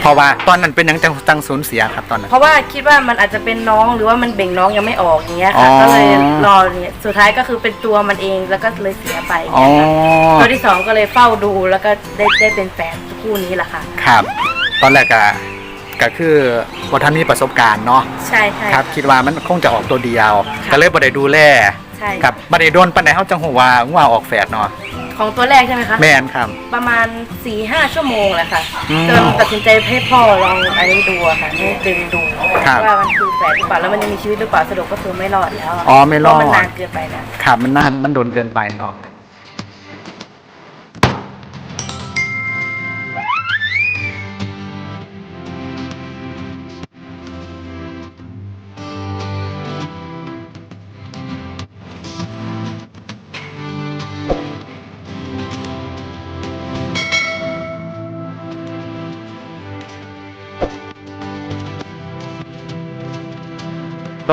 เพราะว่าตอนนั้นเป็นหยังจังจังสูญเสียครับตอนนั้น เพราะว่าคิดว่ามันอาจจะเป็นน้องหรือว่ามันเบ่งน้องยังไม่ออกอย่างเงี้ยอ๋ค่ะอก็เลยรอเนี่ยสุดท้ายก็คือเป็นตัวมันเองแล้วก็เลยเสียไปอย่างอ๋อเงี้ยค่ะตัวที่สองก็เลยเฝ้าดูแล้วก็ได้ได้เป็นแฟนคู่นี้แหละค่ะ ครับ ตอนแรกก็ก็คือบ่ทันมีประสบการณ์เนาะใช่ใช่ครับ คิดว่ามันคงจะออกตัวเดียวค่ะก็เลยบ่ได้ดูแลใช่ครับบ่ได้โดนปานใดเฮาจังฮู้ว่าว่าออกแฝดเนาะ ของตัวแรกใช่ไหมคะ แม่นครับ ประมาณ4ี่ห้าชั่วโมงแหละค่ะอืมจนตัดสินใจให้พ่อลองอันนี้ดูอะค่ะให้ดึงดูครับว่ามันคือแฝดหรือเปล่าแล้วมันยังมีชีวิตหรือเปล่าสรุปก็คือไม่รอดแล้วะอ๋อไม่รอด เพาะมันนานเกินไปแล้ว ครับมันนานมันโดนเกินไปเนาะ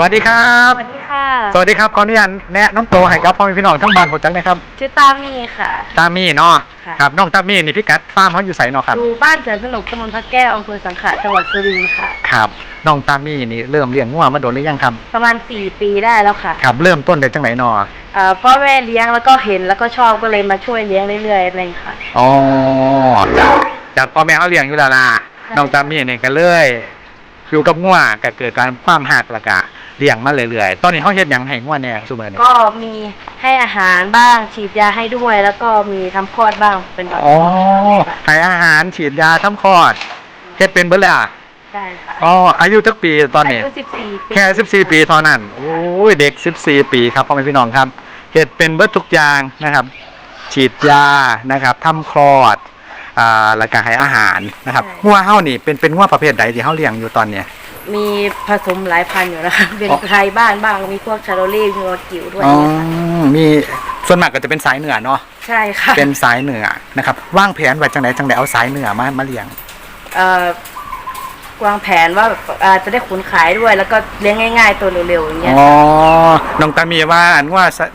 วัสดีครับ สวัสดีค่ะ สวัสดีครับขออนุญาตแนะน้องโตวให้กับพ่อแม่พี่น้องทั้งบ้านผมจังนะครับ ชื่อตามี่ค่ะ ตามี่เนาะค่ะ ครับน้องตามี่นี่พี่กัดฟาร์มเขาอยู่ไสเนาะครับดูบ้านแสนสนุกตำบลพระแก้วอำเภอสังขะจังหวัดสุรินทร์ค่ะ ครับน้องตามี่นี่เริ่มเลี้ยงงัวมาโดนหรือยังครับ ประมาณ 4 ปีได้แล้วค่ะครับ เริ่มต้นได้จังไหนเนาะเอ่อพ่อแม่เลี้ยงแล้วก็เห็นแล้วก็ชอบก็เลยมาช่วยเลี้ยงเรื่อยๆอะไรอย่างเงี้ยค่ะ อ๋อจากจากพ่อแม่เขาเลี้ยงอยู่แล้วล่ะใช่น้องตามี่เนี่ยก็เลย อยู่กับงัวก็เกิดการความหักและกะเลี้ยงมาเรื่อยๆ ตอนนี้เขาเฮ็ดหยังให้งัวแน่ซุมื้อนี้ก็มีให้อาหารบ้างฉีดยาให้ด้วย แล้วก็มีทำคลอดบ้างเป็นแบบอ๋อให้อาหารฉีดยาทำคลอดเฮ็ดเป็นเบิดเลยอะได้ค่ะอ๋ออายุจักปีตอนนี้อายุ14ปีแค่ 14 ปีเท่านั้น โอ้ย เด็ก 14 ปีครับพ่อแม่พี่น้องครับ เหตุเป็นเบิดทุกอย่างนะครับ ฉีดยา นะครับทำคลอด อ่าแล้วก็ให้อาหารนะครับงัวเฮานี่เป็นเป็นงัวประเภทใดที่เฮาเลี้ยงอยู่ตอนเนี้ย มีผสมหลายพันธุ์อยู่นะคะเป็นอ๋อ ไทยบ้านบ้างมีพวกชาโรเล่มีวากิวด้วยอ๋อเนี่ยค่ะมีส่วนมากก็จะเป็นสายเหนือเนาะใช่ค่ะเป็นสายเหนือนะครับวางแผนไว้จังไดจังไดเอาสายเหนือมามาเลี้ยง เอ่อวางแผนว่าแบบอ่าจะได้ขุนขายด้วย แล้วก็เลี้ยงง่าย ๆ ตัวเร็วๆอย่างเงี้ย อ๋อ น้องตามีว่าอันว่าสะ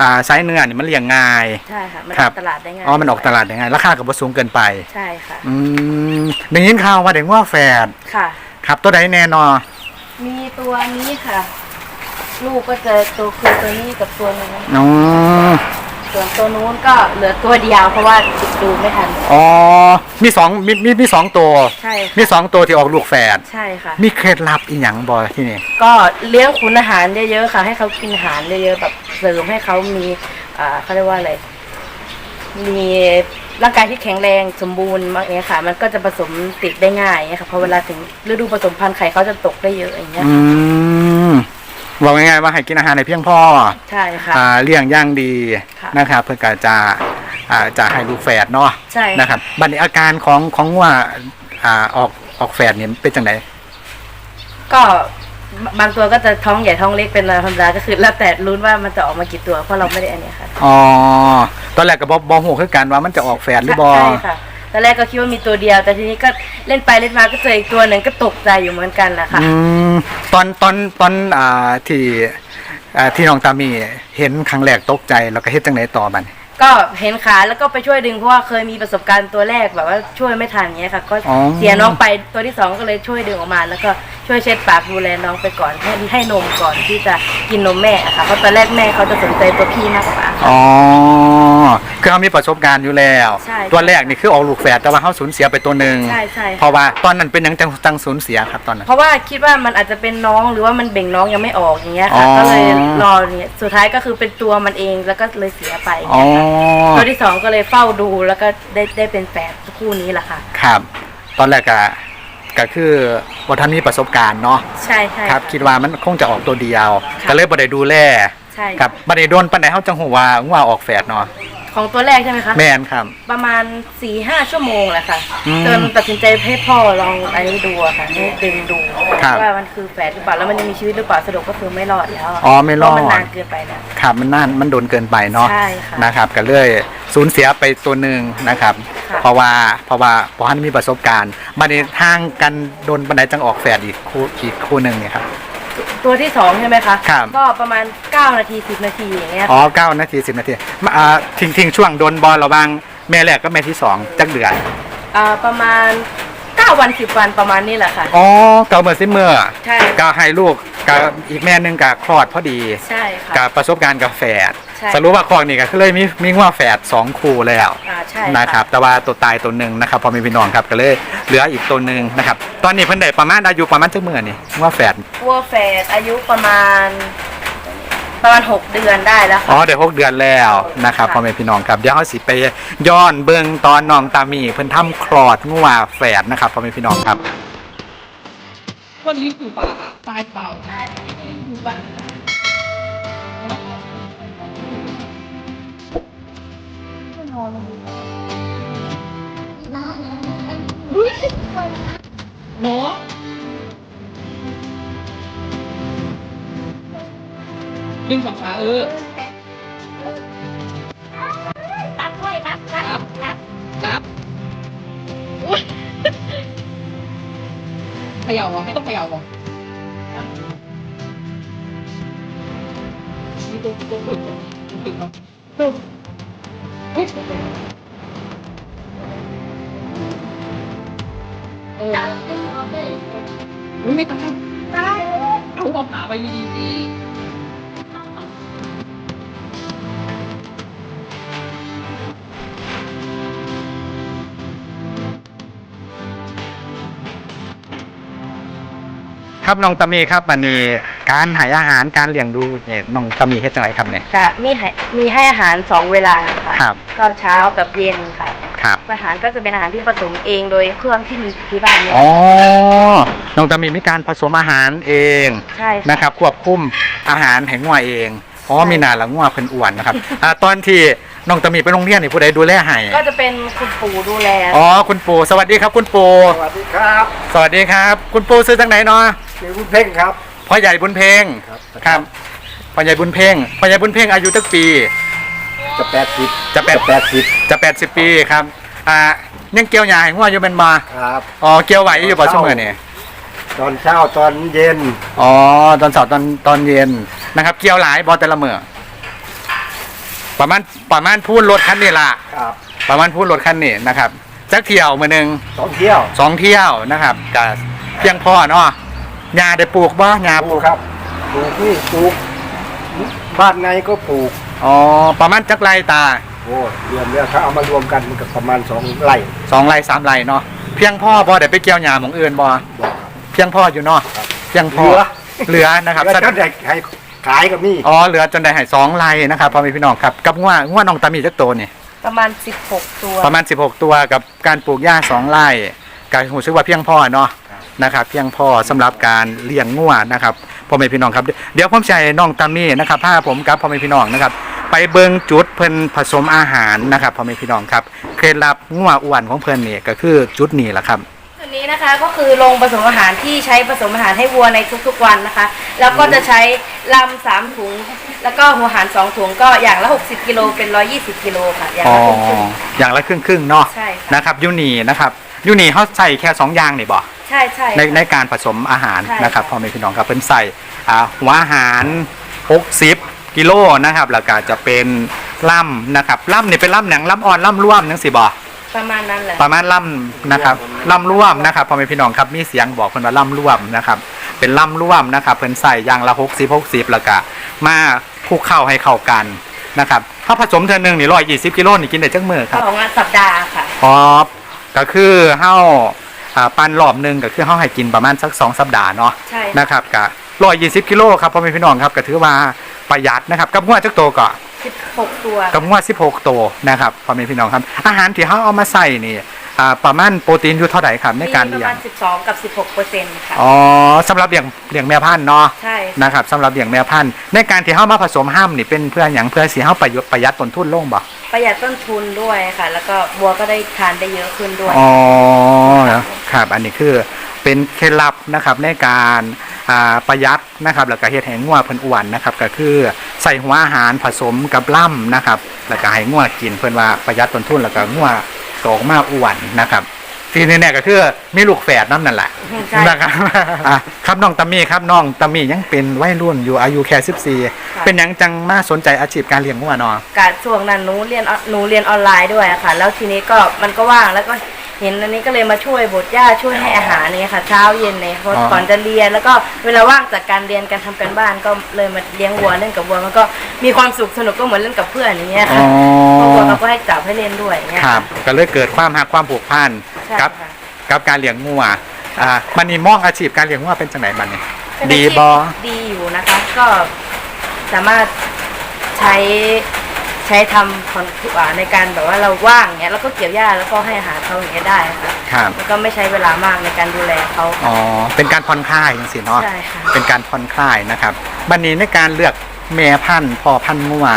อ่าสายเหนือนี่มันเลี้ยงง่าย ใช่ค่ะ มันคอรัอบ กตลาดได้ง่ายอ๋อมันออกตลาดยังไงราคาก็บ่สูงเกินไป ใช่ค่ะ อืมได้ยินข่าวว่าเด็กว่าแฝดค่ะ ครับตัวใดแน่นอนมีตัวนี้ค่ะ ลูกก็จะตัวคือตัวนี้กับตัวนี้นอ๋อ ส่วนตัวนู้นก็เหลือตัวเดียวเพราะว่าดูไม่ทัน อ๋อ มีสองมีมีมีสองตัว ใช่ มีค่ะสองตัวที่ออกลูกแฝด ใช่ค่ะ มีเคล็ดลับอีหยังบอที่นี่ ก็เลี้ยงขุนอาหารเยอะๆค่ะ ให้เขากินอาหารเยอะๆแบบเสริมให้เขามีอ่าเขาเรียกว่าอะไร มีร่างกายที่แข็งแรงสมบูรณ์มากเนี้ยค่ะ มันก็จะผสมติดได้ง่ายเนี้ยค่ะพอเวลาถึงฤดูผสมพันธุ์ไข่เขาจะตกได้เยอะอย่างเงี้ยอืม บอกง่ายๆว่าให้กินอาหารในเพียงพอใช่ค่ะอ่าเลี้ยงอย่างดีค่ะนะครับ เพื่อการจะอ่าจะให้ลูกแฝดเนาะใช่นะครับบัดนี้อาการของของว่าอ่าออกออกแฝดเนี่ยเป็นจังไดก็บางตัวก็จะท้องใหญ่ท้องเล็กเป็นธรรมดาก็คือแล้วแต่ลุ้นว่ามันจะออกมากี่ตัวเพราะเราไม่ได้อันเนี้ยค่ะอ๋อตอนแรกก็บ่บ่ฮู้คือกันว่ามันจะออกแฝดหรือบ่ใช่ค่ะ ตอนแรกก็คิดว่ามีตัวเดียว แต่ทีนี้ก็เล่นไปเล่นมาก็เจออีกตัวหนึ่งก็ตกใจอยู่เหมือนกันแหละค่ะ อืมตอนตอนตอนอ่าที่อ่าที่น้องตามีเห็นครั้งแรกตกใจแล้วก็เฮ็ดจังไดต่อบัดนี้ ก็เห็นขาแล้วก็ไปช่วยดึงเพราะว่าเคยมีประสบการณ์ตัวแรกแบบว่าช่วยไม่ทันเงี้ยค่ะ ก็อ๋อ เสียน้องไปตัวที่สองก็เลยช่วยดึงออกมา แล้วก็ช่วยเช็ดปากดูแลน้องไปก่อนให้ให้นมก่อนที่จะกินนมแม่อะค่ะเพราะตอนแรกแม่เขาจะสนใจตัวพี่มากกว่า อ๋อ คือเขามีประสบการณ์อยู่แล้ว ใช่ตัวแรกนี่คือออกลูกแฝดแต่ว่าเขาสูญเสียไปตัวหนึ่งใช่ใช่ เพราะว่าตอนนั้นเป็นหยังจังจังสูญเสียครับตอนนั้น เพราะว่าคิดว่ามันอาจจะเป็นน้องหรือว่ามันเบ่งน้องยังไม่ออกอย่างเงี้ยค่ะอ๋อ ก็เลยรอเนี่ยสุดท้ายก็คือเป็นตัวมันเองแล้วก็เลยเสียไปอย่างอ๋อเงี้ยค่ะตัวที่สองก็เลยเฝ้าดูแล้วก็ได้ได้เป็นแฝดคู่นี้แหละค่ะ ครับ ตอนแรกก็ ก็คือบ่ทันมีประสบการณ์เนาะใช่ใช่ครับะคิดว่ามันคงจะออกตัวเดียวค่ะก็เลยบ่ได้ดูแลใช่ครับบ่ได้โดนปานใดเฮาจังฮู้ว่าว่าออกแฝดเนาะ ของตัวแรกใช่ไหมคะ แม่นครับ ประมาณ4ี่ห้าชั่วโมงแหละค่ะอืมจนตัดสินใจให้พ่อลองอันนี้ดูอะค่ะให้ดึงดูครับ ว่ามันคือแฝดหรือเปล่าแล้วมันยังมีชีวิตหรือเปล่าสรุปก็คือไม่รอดแล้วะอ๋อไม่รอดเพาะมันนานเกินไปแล้ว ครับมันนานมันโดนเกินไปเนาะใช่ค่ะนะครับก็เลยสูญเสียไปตัวหนึ่งนะครับ ค่ะ เพราะว่าเพราะว่าเพราะท่านมีประสบการณ์บัดนี้ทางกันโดนบันไดจังออกแฝดอีกคู่อีกคู่หนึ่งเนี่ยครับ ตัวที่สองใช่ไหมคะ ครับ ก็ประมาณ 9 นาที 10 นาทีอย่างเงี้ยอ๋อเก้านาทีสิบนาทีมาอ่าทิ้งทิ้งช่วงโดนบอลระหวังแม่แรกก็แม่ที่สองจักเดือนอ่าประมาณาวันสิบวันประมาณนี้แหละค่ะ อ๋อเก่าเมื่อซิเมื่อใช่ก็ให้ลูกกับอีกแม่หนึงกับคลอดพอดีใช่ค่ะกับประสบการณ์กับแฝดใช่ สรุปว่าคลองนี่ก็คือเลยมีมีงัวแฝดสองคู่แล้ว อ่าใช่นะครับ แต่ว่าตัวตายตัวหนึ่งนะครับพอมีพี่น้องครับก็เลยเหลืออีกตัวหนึ่งนะครับ ตอนนี้เพิ่นได้ประมาณอายุประมาณจักเมื่อนี่งัวแฝดวัวแฝดอายุประมาณ ประมาณหกเดือนได้แล้วอ๋อค่ะเดี๋ยวหกเดือนแล้วนะครับค่ะ พ่อแม่พี่น้องครับเดี๋ยวเขาสิไปย้อนเบิ่งตอนน้องตามีเพิ่นทำคลอดงัวแฝดนะครับพ่อแม่พี่น้องครับ วันนี้อยู่ป่าตายเปล่าอยู่ป่าเดึงสองขาเออตัดไว้ตัดตัดตัดตัดอุ๊ยเขย่าอะไม่ต้องเขย่าอะนี่ตัวตัวฝึกตัวฝึกครับตัวเฮ้ยเออไม่ต้องตายเอาเอาขาไปดีๆ ครับน้องตามีครับอันนี้การใหายอาหารการเลี้ยงดูเนี่ยน้องตามีเฮ็ดจังไงครับเนี่ยค่ะมีให้มีให้อาหารสองเวลาค่ะครับตอนเช้ากับเย็นค่ะ ครับอาหารก็จะเป็นอาหารที่ผสมเองโดยเครื่องที่มีที่บ้านเนี่ยอ๋อน้องตามีมีการผสมอาหารเองใช่ค่ะ นะครับ ควบคุมอาหารแห่งงัวเองอ๋อมีหนาละงัวเพิ่นอ้วนนะครับอ่าตอนที่น้องตามีไปโรงเรียนนี่ผู้ใดดูแลให้ก็จะเป็นคุณปู่ดูแลอ๋อคุณปู่สวัสดีครับ คุณปู่สวัสดีครับ สวัสดีครับ คุณปู่ซื้อจากไหนเนาะ ชื่อคุณเพ่งครับ พ่อใหญ่บุญเพ่งครับ ครับพ่อใหญ่บุญเพ่งพ่อใหญ่บุญเพ่งอายุจักปี จะแปดสิบจะแปดแปดสิบจะแปดสิบปีครับอ่ายังเกี่ยวหญ้าให้งัวอยู่เป็นมาครับ อ๋อเกี่ยวไหวอยู่ป่ะช่วงเมื่อนี่ตอนเช้าตอนเย็น อ๋อตอนเสาร์ตอนตอนเย็นนะครับ เกี่ยวหลายบอแต่ละเมื่อประมาณประมาณพูดรถคันนี้ละครับประมาณพูดรถคันนี้นะครับจักเที่ยวมือหนึ่งสองเที่ยวสองเที่ยวนะครับกับเพียงพอเนาะ หญ้าได้ปลูกบ่หญ้าปปลูลูกกครับปลูกนี่ปลูกบ้านในก็ปลูก อ๋อประมาณจักไรตาโอ้เดือนเนี้ยถ้าเอามารวมกันมันก็ประมาณสองไร่สองไรสามไรเนาะเพียงพ่อบ่ได้ไปเกี่ยวหญ้าหมองอื่นบ่บอกครับเพียงพ่ออยู่เนาะเพียงพอเหลือ เหลือนะครับแล้วก็ได้ให้ขายกับนี่อ๋อเหลือจนได้ให้สองไรนะครับพ่อแม่พี่น้องครับกับง่วง่วน้องตามีจักโตนี่ประมาณสิบหกตัวประมาณ 16 ตัวกับการปลูกหญ้าสองไร่การหูซึกว่าเพียงพอเนาะ นะครับเพียงพอสำหรับการเลี้ยงงัวนะครับพ่อแม่พี่น้องครับ เดี๋ยวผมจะให้น้องตามีนะครับพาผมกับพ่อแม่พี่น้องนะครับ ไปเบิงจุดเพิ่นผสมอาหารนะครับพ่อแม่พี่น้องครับเคล็ดลับงัวอ้วนของเพิ่นนี่ก็คือจุดนี้แหละครับอันนี้นะคะก็คือโรงผสมอาหารที่ใช้ผสมอาหารให้วัวในทุกๆวันนะคะ แล้วก็จะใช้ลำสามถุงแล้วก็หัวหารสองถุงก็อย่างละ 60กิโลเป็น 120กิโลค่ะอย่างอ๋อละครึ่งอย่างละครึ่งครึ่งๆเนาะใช่ค่ะนะครับยูนีนะครับยูนีเขาใส่แค่สองอย่างนี่บ่ ใช่ใช่ในในการผสมอาหารใช่นะครับค่ะ พ่อแม่พี่น้องครับเป็นใส่อ่าหัวอาหาร 60 กิโลนะครับแล้วก็จะเป็นล่ำนะครับล่ำนี่เป็นล่ำหนังล่ำอ่อนล่ำร่วมนังสิบ่ประมาณนั้นแหละประมาณล่ำนะครับล่ำร่วมนะครับพ่อแม่พี่น้องครับมีเสียงบอกเพิ่นว่าล่ำร่วมนะครับเป็นล่ำร่วมนะครับเพิ่นใส่อย่างละ 60 60แล้วก็มาคลุกเข้าให้เข้ากันนะครับถ้าผสมเทื่อหนึงนี่120กิโลนี่กินได้จักมื้อครับ ของสัปดาห์ค่ะ อ๋อก็คือเฮาอ่า ปันรอบหนึงก็คือเฮาให้กินประมาณสักสองสัปดาห์เนาะใช่นะครับกะร้อยยี่สิบกิโลครับพ่อแม่พี่น้องครับก็ถือว่าประหยัดนะครับกับงวดจักโตก็16ตัวกับงวดสิบหกโตนะครับพ่อแม่พี่น้องครับ อาหารที่เขาเอามาใส่นี่ อ่าประมาณโปรตีนอยู่เท่าไหร่ครับในการมีปเลี้ระยง มาณ 12 กับ 16เปอร์เซ็นต์ค่ะ อ๋อสำหรับเลี้ยงเลี้ยงแม่พันธุ์เนาะใช่นะครับสำหรับเลี้ยงแม่พันธุ์ในการที่เขามาผสมห้ามนี่เป็นเพื่ออย่างเพื่อสีเขาประหยัดประหยัดต้นทุนลงบ่ประหยัดต้นทุนด้วยค่ะ แล้วก็วัวก็ได้ทานได้เยอะขึ้นด้วย อ๋อครับอันนี้คือเป็นเคล็ดลับนะครับในการอ่าประหยัดนะครับแล้วก็เฮ็ดให้งัวเพิ่นอ้วนนะครับก็คือใส่หัวอาหารผสมกับล่ำนะครับแล้วก็ให้งัวกินเพิ่นว่าประหยัดต้นทุนแล้วก็งัว โตออกมาอ้วนนะครับทีนี้เนี่ยก็คือมีลูกแฝดน้ำนั่นแหละใช่ นะครับอะครับน้องตามี่ครับน้องตามี่ยังเป็นวัยรุ่นอยู่อายุแค่14 เป็นหยังจังมาสนใจอาชีพการเลี้ยงงัวเนาะ การช่วงนั้นหนูเรียนออนหนูเรียนออนไลน์ด้วยอะค่ะ แล้วทีนี้ก็มันก็ว่างแล้วก็ เห็นอันนี้ก็เลยมาช่วยบดหญ้าช่วยให้อาหารเนี่ยค่ะ เช้าเย็นเนี่ยเพราะอ๋อก่อนจะเรียนแล้วก็เวลาว่างจากการเรียนการทำการบ้านก็เลยมาเลี้ยงวัวเล่นกับวัวมันก็มีความสุขสนุกก็เหมือนเล่นกับเพื่อนอย่างเงี้ยอ๋ค่ะอเพราะวัวเขาก็ให้จับให้เล่นด้วยอย่างเงี้ยครับก็เลยเกิดความหักความผูกพันใช่กับค่ะกับการเลี้ยงงัวอ่ามันนี่มองอาชีพการเลี้ยงงัวเป็นจังไหนบัดนี้เป็นดีอาชีพบอดีอยู่นะคะ ก็สามารถใช้ ใช้ทำคอนอ่าในการแบบว่าเราว่างเงี้ยแล้วก็เกี่ยวหญ้าแล้วก็ให้อาหารเขาอย่างเงี้ยได้ค่ะครับ แล้วก็ไม่ใช้เวลามากในการดูแลเขาอ๋อ เป็นการผ่อนคลายจังสิเนาะ ใช่ค่ะ เป็นการผ่อนคลายนะครับ บัดนี้ในการเลือกแม่พันธุ์พอพันธุ์งัว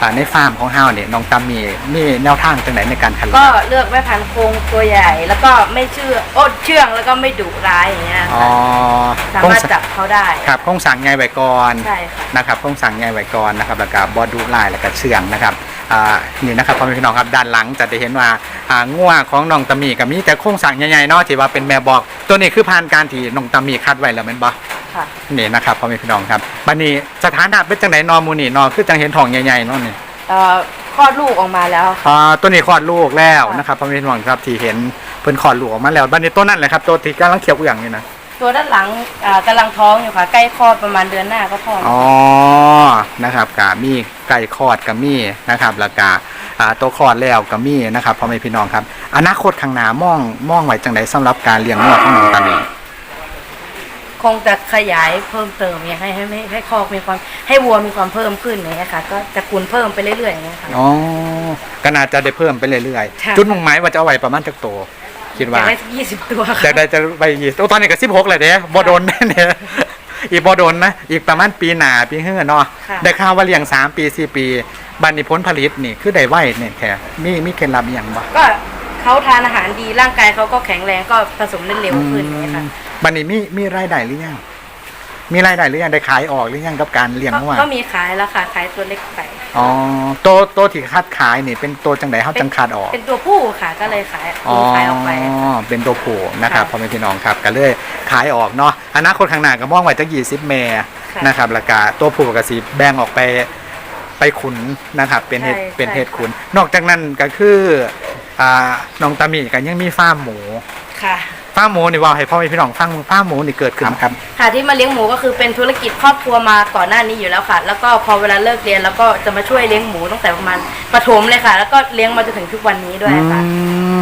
อ่าในฟาร์มของเฮาเนี่ยน้องตามีมีแนวทางจังไหนในการคัดเลืก็อกเลือกแม่พันธุ์โครงตัวใหญ่ แล้วก็ไม่เชื่อโอ้เชื่องแล้วก็ไม่ดุร้ายอย่างเงี้ยอ๋อสาโครงมารถสร้างจับเขาได้ครับโครงสั่งไงไว้ก่อน ใช่ค่ะ นะครับโครงสั่งไงไว้ก่อนนะครับแล้วก็บอดูลายแล้วก็เชื่องนะครับ อ่านี่นะครับพ่อแม่พี่น้องครับด้านหลังจะได้เห็นว่าอ่างัวของน้องตามีกับมีแต่โครงสั่งใหญ่ๆเนาะที่ว่าเป็นแม่บอก ตัวนี้คือผ่านการที่น้องตามีคัดไว้แล้วแม่นบ่ค่ะนี่นะครับพ่อแม่พี่น้องครับบัดนี้สถานะเป็นจังไหนนอมูนี่นอคือจังเห็นทองใหญ่ๆเนาะนี่เอ่อคลอดลูกออกมาแล้วค่ะ อ่าตัวนี้คลอดลูกแล้วค่ะนะครับพ่อแม่พี่น้องครับที่เห็นเพิ่นคลอดลูกออกมาแล้วบัดนี้ตัวนั้นแหละครับตัวที่กำลังเขียวอย่างนี่นะ ตัวด้านหลังอ่ากำลังท้องอยู่ค่ะ ใกล้คลอดประมาณเดือนหน้าก็คลอดอ๋อ นะครับกามีไก่คลอดกับมีนะครับแล้วก็อ่าตัวคลอดแล้วกับมีนะครับพ่อแม่พี่น้องครับ อนาคตข้างหน้ามองมองไว้จังไดสำหรับการเลี้ยงงัวของน้องตามีคงจะขยายเพิ่มเติมอย่างให้ให้ให้ให้คอกมีความให้วัวมีความเพิ่มขึ้นอย่างเงี้ยค่ะ ก็จะคูณเพิ่มไปเรื่อยๆอย่างเงี้ยค่ะ อ๋อก็น่าจะได้เพิ่มไปเรื่อยค่ะๆจุดมุ่งหมายว่าจะเอาไว้ประมาณจักโตว คิดอว่ายากได้สักยี่สิบตัวอยาค่ะกได้จะไปยี่ตอนนี้ก็16เลยเด้บ่โดนแน่เนี่ยอีกบ่โดนนะ อีกประมาณปีหน้าปีเฮือเนาะค่ะได้ข่าวว่าเลี้ยง3ปี4ปี บัดนี้ผลผลิตนี่คือได้ไวเนี่ยแค่มีมีเคล็ดลับอหย่างบ่ก็เขาทานอาหารดีร่างกายเขาก็แข็งแรงก็ผสมได้เร็วขึ้นอย่างเงี้ยค่ะบันนี้มีมีรายได้หรือยังมีรายได้หรือยังได้ขายออกหรือยังกับการเลี้ยงก็งัวก็มีขายแล้วค่ะขายตัวเล็กไป อ๋อตัวตัวที่คัดขายนี่เป็นตัวจังไดเฮาจังคัดออก เป็นตัวผู้ค่ะก็เลยขายอ๋อขายออกไปเป็นตัวผู้นะครับค่ะพ่อแม่พี่น้องครับก็เลยขายออกเนาะอนาคตข้างหน้าก็มองไว้จัก20แม่ค่ะนะครับแล้วก็ตัวผู้ก็สิแบ่งออกไปไปขุนนะครับเป็นเห็ดใช่เป็นใช่เห็ดขุน นอกจากนั้นก็คืออ่าน้องตามีก็ยังมีฟาร์มหมูค่ะ ฟาร์มหมูนี่ว่าให้พ่อแม่พี่น้องฟังฟาร์มหมูนี่เกิดขึ้นครับ ค่ะที่มาเลี้ยงหมูก็คือเป็นธุรกิจครอบครัวมาก่อนหน้านี้อยู่แล้วค่ะ แล้วก็พอเวลาเลิกเรียนแล้วก็จะมาช่วยเลี้ยงหมูตั้งแต่ประมาณประถมเลยค่ะ แล้วก็เลี้ยงมาจนถึงทุกวันนี้ด้วยค่ะ อื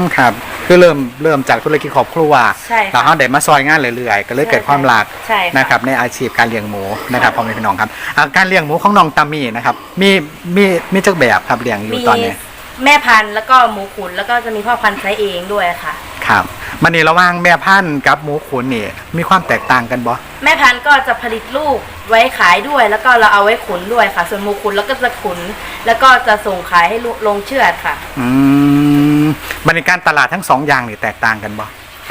มครับคือเริ่มเริ่มจากธุรกิจครอบครัวใช่ค่ะแล้วเขาได้มาซอยงานเรื่อยๆ ก็เลยเกิดความรักใช่ค่ะ นะครับในอาชีพการเลี้ยงหมูนะครับพ่อแม่พี่น้องครับอ่าการเลี้ยงหมูของน้องตามีนะครับมีมีมีจักแบบครับเลี้ยงอยู่มีตอนนี้ แม่พันธุ์แล้วก็หมูขุนแล้วก็จะมีพ่อพันธุ์ใช้เองด้วยค่ะ ครับมันนี่ระหว่างแม่พันธุ์กับหมูขุนนี่มีความแตกต่างกันบ่แม่พันธุ์ก็จะผลิตลูกไว้ขายด้วย แล้วก็เราเอาไว้ขุนด้วยค่ะ ส่วนหมูขุนแล้วก็จะขุน แล้วก็จะส่งขายให้ลูกลงเชือดค่ะ อืมบรรยการตลาดทั้งสองอย่างนี่แตกต่างกันบ่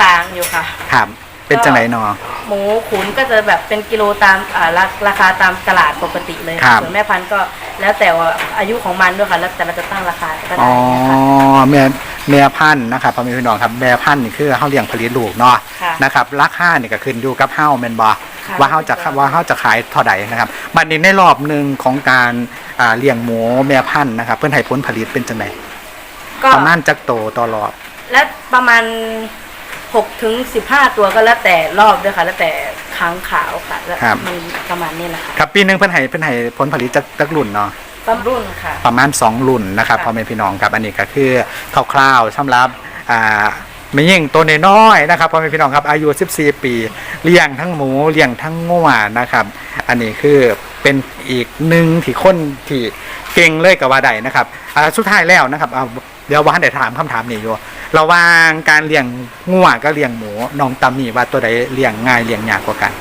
ต่างอยู่ค่ะครับเป็นจังไหนนอหมูขุนก็จะแบบเป็นกิโลตามอ่าราราคาตามตลาดปกติเลยครัค่ะบส่วนแม่พันธุ์ก็แล้วแต่ว่าอายุของมันด้วยค่ะ แล้วแต่เราจะตั้งราคาก็อ๋ได้อนะคะแม่ แม่พันธุ์นะครับพ่อแม่พี่น้องครับแม่พันธุ์นี่คือเฮาเลี้ยงผลิตลูกเนาะค่ะ นะครับราคานี่ก็ขึ้นอยู่กับเฮาแม่นบ่ค่ะว่าเฮาจะว่าเฮาจะขายเท่าใดนะครับบัดนี้ในรอบหนึ่งของการอ่าเลี้ยงหมูแม่พันธุ์นะครับ เพิ่นให้ผลผลิตเป็นจังไดก็ประมาณจักโตต่อรอบ และประมาณหกถึงสิบห้าตัวก็แล้วแต่รอบด้วยค่ะ แล้วแต่ครั้งขาวค่ะแล้วมันประมาณนี้แหละค่ะ ครับปีหนึงเพิ่นให้เพิ่นให้ผลผลิตจักจักรุ่นเนาะ ต้นรุ่นค่ะ ประมาณ 2 รุ่นนะครับค่ะพ่อแม่พี่น้องครับอันนี้ก็คือคร่าวๆสำหรับอ่าไม่ยิ่งตัวน้อยๆนะครับพ่อแม่พี่น้องครับอายุ 14 ปีเลี้ยงทั้งหมูเลี้ยงทั้งงัวนะครับ อันนี้คือเป็นอีกหนึ่งที่คนที่เก่งเลยกับว่าใดนะครับอ่าสุดท้ายแล้วนะครับเอาเดี๋ยวว่าได้ถามคำถามนี้อยู่ระหว่างการเลี้ยงงัวกับเลี้ยงหมูน้องตามีว่าตัวใดเลี้ยงง่ายเลี้ยงยากกว่ากัน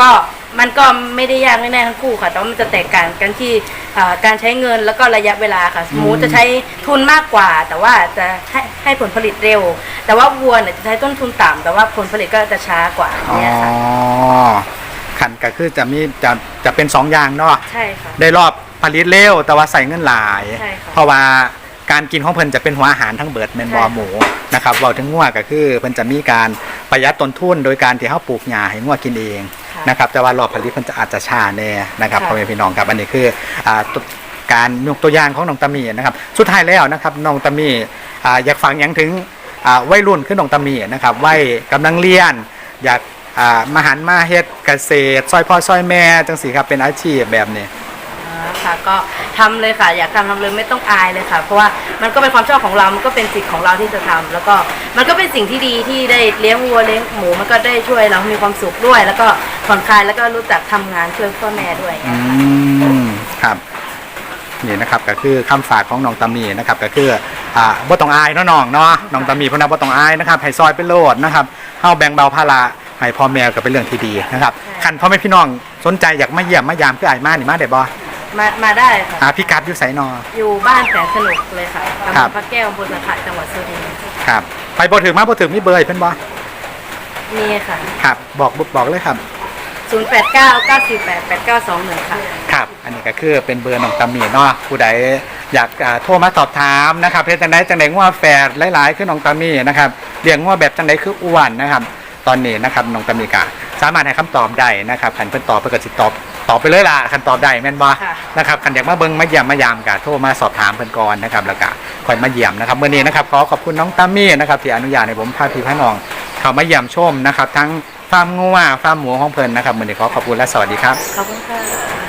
ก็ มันก็ไม่ได้ยากไม่แน่ทั้งคู่ค่ะ แต่ว่ามันจะแตกต่างกันที่อ่าการใช้เงินแล้วก็ระยะเวลาค่ะ หมูจะใช้ทุนมากกว่า แต่ว่าจะให้ให้ผลผลิตเร็ว แต่ว่าวัวเนี่ยจะใช้ต้นทุนต่ำแต่ว่าผลผลิตก็จะช้ากว่าอ๋อเนี่ยค่ะ ขันก็คือจะมีจะจะเป็นสองอย่างเนาะ ใช่ค่ะ ได้รอบผลิตเร็วแต่ว่าใส่เงินหลาย ใช่ค่ะเพราะว่าการกินของเพิ่นจะเป็นหัวอาหารทั้งเบิดแมนบอใช่ค่ะ หมูนะครับเว้าถึงงัวก็คือเพิ่นจะมีการประหยัดต้นทุนโดยการที่เฮาปลูกหญ้าให้งัวกินเองค่ะ นะครับแต่ว่ารอบผลิตเพิ่นจะอาจจะช้าแน่นะครับค่ะพ่อแม่พี่น้องครับอันนี้คืออ่าตัวการยกตัวอย่างของน้องตามีนะครับ สุดท้ายแล้วนะครับน้องตามีอ่าอยากฟังหยังถึงอ่าวัยรุ่นขึ้นน้องตามีนะครับวัยกำลังเรียน อยากอ่ามาหันมาเฮ็ดเกษตร ซอยพ่อซอยแม่จังสีครับเป็นอาชีพแบบนี้อ่า ค่ะ ก็ทำเลยค่ะ อยากทำทำเลยไม่ต้องอายเลยค่ะ เพราะว่ามันก็เป็นความชอบของเรา มันก็เป็นสิทธิ์ของเราที่จะทำแล้วก็มันก็เป็นสิ่งที่ดีที่ได้เลี้ยงวัวเลี้ยงหมูมันก็ได้ช่วยเรามีความสุขด้วย แล้วก็ผ่อนคลายแล้วก็รู้จักทำงานช่วยพ่อแม่ด้วยอืมครับนี่นะครับก็คือคำฝากของน้องตามีนะครับก็คืออ่าบ่ต้องอายเนาะน้องเนาะน้องตามีเพนนะบ่ต้องอายนะครับให้ซอยเป็นโลดนะครับเฮาแบ่งเบาภาระให้พ่อแม่ก็เป็นเรื่องที่ดีนะครับคันพ่อแม่พี่น้องสนใจอยากมาเยี่ยมมายามคืออายมานี่มาได้บ่ มามาได้ค่ะ อ่าพี่กัดอยู่ไสนอ อยู่บ้านแสนสนุกเลยค่ะตำครับบลพระแก้วอำเภอสังขะจังหวัดสุรินทร์ครับ ไปบ่ถึงมาบ่ถึงมีเบอร์ให้เพิ่นบ่นี่ค่ะ ครับ บอกบอกเลยครับ 0 8 9 9 4 8 8 9 2 1 ค่ะ ครับ อันนี้ก็คือเป็นเบอร์น้องตามีเนาะผู้ใดอยากอ่าโทรมาสอบถามนะครับเพจจังไดจังไดงัวแฝดหลายๆคือน้องตามีนะครับเลี้ยงงัวแบบจังไดคืออ้วนนะครับ ตอนนี้นะครับน้องตามีกะสามารถให้คำตอบได้นะครับคันเพิ่นตอบเพิ่นก็สิตอบ ตอบไปเลยล่ะคันตอบได้แม่นบ่ค่ะ นะครับคันอยากมาเบิ่งมาเยี่ยมมายามกะโทรมาสอบถามเพิ่นก่อนนะครับแล้วก็ค่อยมาเยี่ยมนะครับมื้อนี้นะครับขอขอบคุณน้องตามีนะครับที่อนุญาตให้ผมพาพี่พาน้อง เข้ามาเยี่ยมชมนะครับ ทั้งฟาร์มงัวฟาร์มหมูของเพิ่นนะครับมื้อนี้ขอขอบคุณและสวัสดีครับ ขอบคุณค่ะ